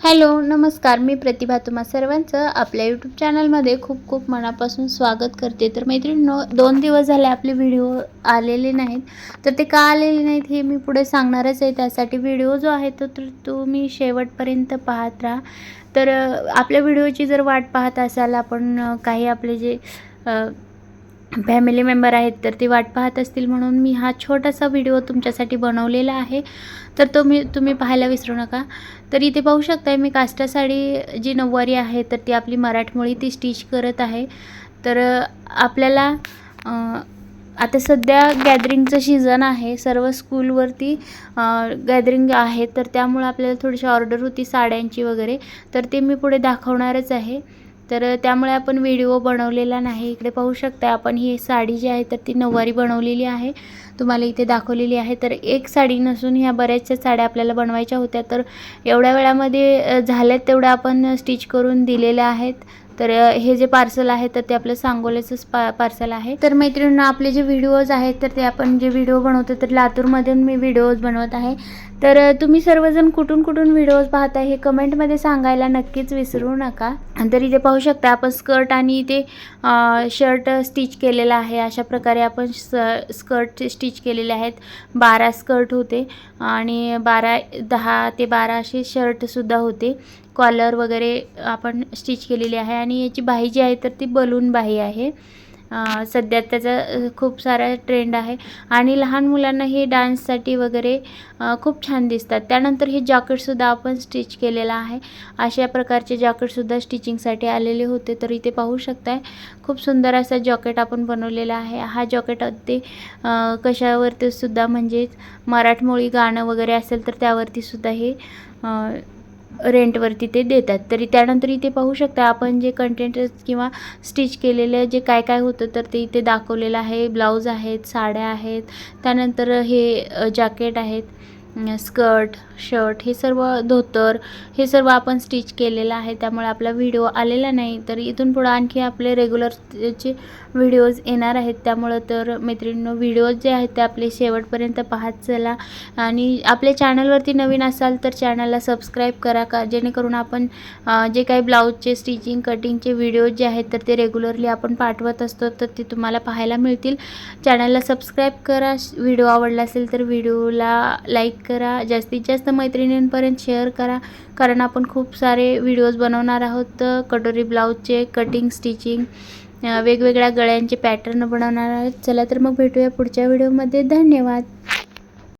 Hello नमस्कार. मी प्रतिभा तुम्हा सर्वांचं आपल्या यूट्यूब चॅनलमध्ये खूप खूप मनापासून स्वागत करते. तर मैत्रिणींनो दोन दिवस झाले आपले व्हिडिओ आलेले नाहीत. तर ते का आलेले नाहीत हे मी पुढे सांगणारच आहे. त्यासाठी व्हिडिओ जो आहे तो तर तुम्ही शेवटपर्यंत पाहत राहा. तर आपल्या व्हिडिओची जर वाट पाहत असाल आपण काही आपले जे फॅमिली मेंबर आहेत तर ती वाट पाहत असतील म्हणून मी हा छोटासा व्हिडिओ तुमच्यासाठी बनवलेला आहे. तर तो मी तुम्ही पाहायला विसरू नका. तर इथे पाहू शकताय मी काष्टा साडी जी नऊवारी आहे तर ती आपली मराठमोळी ती स्टिच करत आहे. तर आपल्याला आता सध्या गॅदरिंगचं सीझन आहे सर्व स्कूलवरती गॅदरिंग आहे तर त्यामुळे आपल्याला थोडीशी ऑर्डर होती साड्यांची वगैरे तर ते मी पुढे दाखवणारच आहे. तर त्यामुळे आपण व्हिडिओ बनवलेला नाही. इकडे पाहू शकता आपण ही साडी जी आहे तर ती नऊवारी बनवलेली आहे. तुम्हाला इथे दाखवलेली आहे. तर एक साडी नसून ह्या बऱ्याचशा साड्या आपल्याला बनवायच्या होत्या. तर एवढ्या वेळामध्ये झाल्यात तेवढ्या आपण स्टिच करून दिलेल्या आहेत. तर हे जे पार्सल आहे तर ते आपलं सांगोल्याचंच पा पार्सल आहे. तर मैत्रिणींना आपले जे व्हिडिओज आहेत तर ते आपण जे व्हिडिओ बनवतो तर लातूरमधून मी व्हिडिओज बनवत आहे. तर तुम्ही सर्वजण कुठून कुठून व्हिडिओज पाहता हे कमेंटमध्ये सांगायला नक्कीच विसरू नका. तर इथे पाहू शकता आपण स्कर्ट आणि इथे शर्ट स्टिच केलेला आहे. अशा प्रकारे आपण स स्कर्ट स्टिच केलेले आहेत. बारा स्कर्ट होते आणि बारा दहा ते बारा असे शर्टसुद्धा होते. कॉलर वगैरे आपण स्टिच केलेली आहे आणि याची बाही जी आहे तर ती बलून बाही आहे. सध्या त्याचा खूप सारा ट्रेंड आहे आणि लहान मुलांना हे डान्ससाठी वगैरे खूप छान दिसतात. त्यानंतर हे जॅकेटसुद्धा आपण स्टिच केलेलं आहे. अशा प्रकारचे जॅकेटसुद्धा स्टिचिंगसाठी आलेले होते तर इथे पाहू शकताय. खूप सुंदर असा जॉकेट आपण बनवलेला आहे. हा जॉकेट अगदी कशावरती सुद्धा म्हणजेच मराठमोळी गाणं वगैरे असेल तर त्यावरतीसुद्धा हे रेंटवरती ते देतात. तरी त्यानंतर इथे पाहू शकता आपण जे कंटेंट किंवा स्टिच केलेलं जे काय काय होतं तर ते इथे दाखवलेलं आहे. ब्लाऊज आहेत साड्या आहेत. त्यानंतर हे जॅकेट आहेत. स्कर्ट शर्ट हे सर्व धोतर हे सर्व आपण स्टिच केलेलं आहे. त्यामुळे आपला व्हिडिओ आलेला नाही तर इथून पुढं आणखी आपले रेग्युलरचे व्हिडिओज येणार आहेत. त्यामुळं तर मैत्रिणींनो व्हिडिओज जे आहेत ते आपले शेवटपर्यंत पाहत चला. आणि आपल्या चॅनलवरती नवीन असाल तर चॅनलला सबस्क्राईब करा का? जेणेकरून आपण जे काही ब्लाऊजचे स्टिचिंग कटिंगचे व्हिडिओज जे आहेत तर ते रेग्युलरली आपण पाठवत असतो तर ते तुम्हाला पाहायला मिळतील. चॅनलला सबस्क्राईब करा. व्हिडिओ आवडला असेल तर व्हिडिओला लाईक करा जास्तीत जास्त मैत्रिणींपर्यंत शेअर करा. कारण आपण खूप सारे व्हिडिओज बनवणार आहोत. कटोरी ब्लाऊजचे कटिंग स्टिचिंग वेगवेगळ्या गळ्यांचे पॅटर्न बनवणार आहोत. चला तर मग भेटूया पुढच्या व्हिडिओमध्ये धन्यवाद.